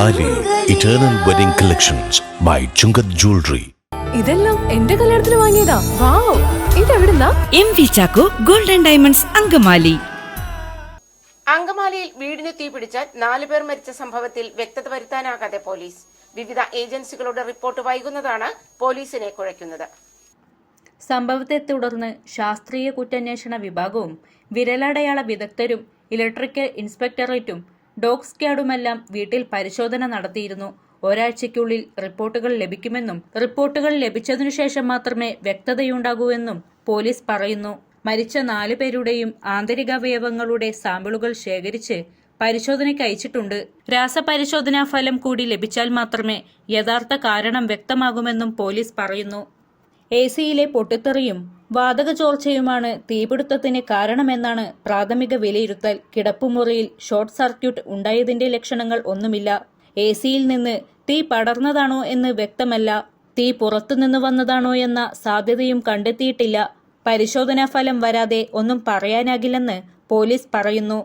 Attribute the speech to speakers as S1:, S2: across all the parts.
S1: Eternal wedding collections by Chungath jewellery
S2: ഇതെല്ലാം എന്റെ കല്യാണത്തിന് വാങ്ങിയതാ. Wow ഇതെവിടുന്നാ?
S3: M V Chacko golden diamonds Angamaly.
S4: അങ്കമാലിയിൽ വീടിന് തീപിടിച്ചാൽ നാലു പേർ മരിച്ച സംഭവത്തിൽ വ്യക്തത വരുത്താനാകാതെ പോലീസ്. വിവിധ ഏജൻസികളുടെ റിപ്പോർട്ട് വൈകുന്നതാണ് പോലീസിനെ കുഴയ്ക്കുന്നത്.
S5: സംഭവത്തെ തുടർന്ന് ശാസ്ത്രീയ കുറ്റാന്വേഷണ വിഭാഗവും വിരലടയാള വിദഗ്ധരും ഇലക്ട്രിക്കൽ ഇൻസ്പെക്ടറേറ്റും ഡോഗ് സ്ക്വാഡുമെല്ലാം വീട്ടിൽ പരിശോധന നടത്തിയിരുന്നു. ഒരാഴ്ചയ്ക്കുള്ളിൽ റിപ്പോർട്ടുകൾ ലഭിക്കുമെന്നും റിപ്പോർട്ടുകൾ ലഭിച്ചതിനു ശേഷം മാത്രമേ വ്യക്തതയുണ്ടാകൂവെന്നും പോലീസ് പറയുന്നു. മരിച്ച നാലു പേരുടെയും ആന്തരികാവയവങ്ങളുടെ സാമ്പിളുകൾ ശേഖരിച്ച് പരിശോധനയ്ക്ക് അയച്ചിട്ടുണ്ട്. രാസപരിശോധനാ ഫലം കൂടി ലഭിച്ചാൽ മാത്രമേ യഥാർത്ഥ കാരണം വ്യക്തമാകുമെന്നും പോലീസ് പറയുന്നു. എ സിയിലെ പൊട്ടിത്തെറിയും വാതക ചോർച്ചയുമാണ് തീപിടുത്തത്തിന് കാരണമെന്നാണ് പ്രാഥമിക വിലയിരുത്തൽ. കിടപ്പുമുറിയിൽ ഷോർട്ട് സർക്യൂട്ട് ഉണ്ടായതിന്റെ ലക്ഷണങ്ങൾ ഒന്നുമില്ല. എ സിയിൽ നിന്ന് തീ പടർന്നതാണോ എന്ന് വ്യക്തമല്ല. തീ പുറത്തുനിന്ന് വന്നതാണോ എന്ന സാധ്യതയും കണ്ടെത്തിയിട്ടില്ല. പരിശോധനാ ഫലം വരാതെ ഒന്നും പറയാനാകില്ലെന്ന് പോലീസ് പറയുന്നു.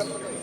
S5: otra.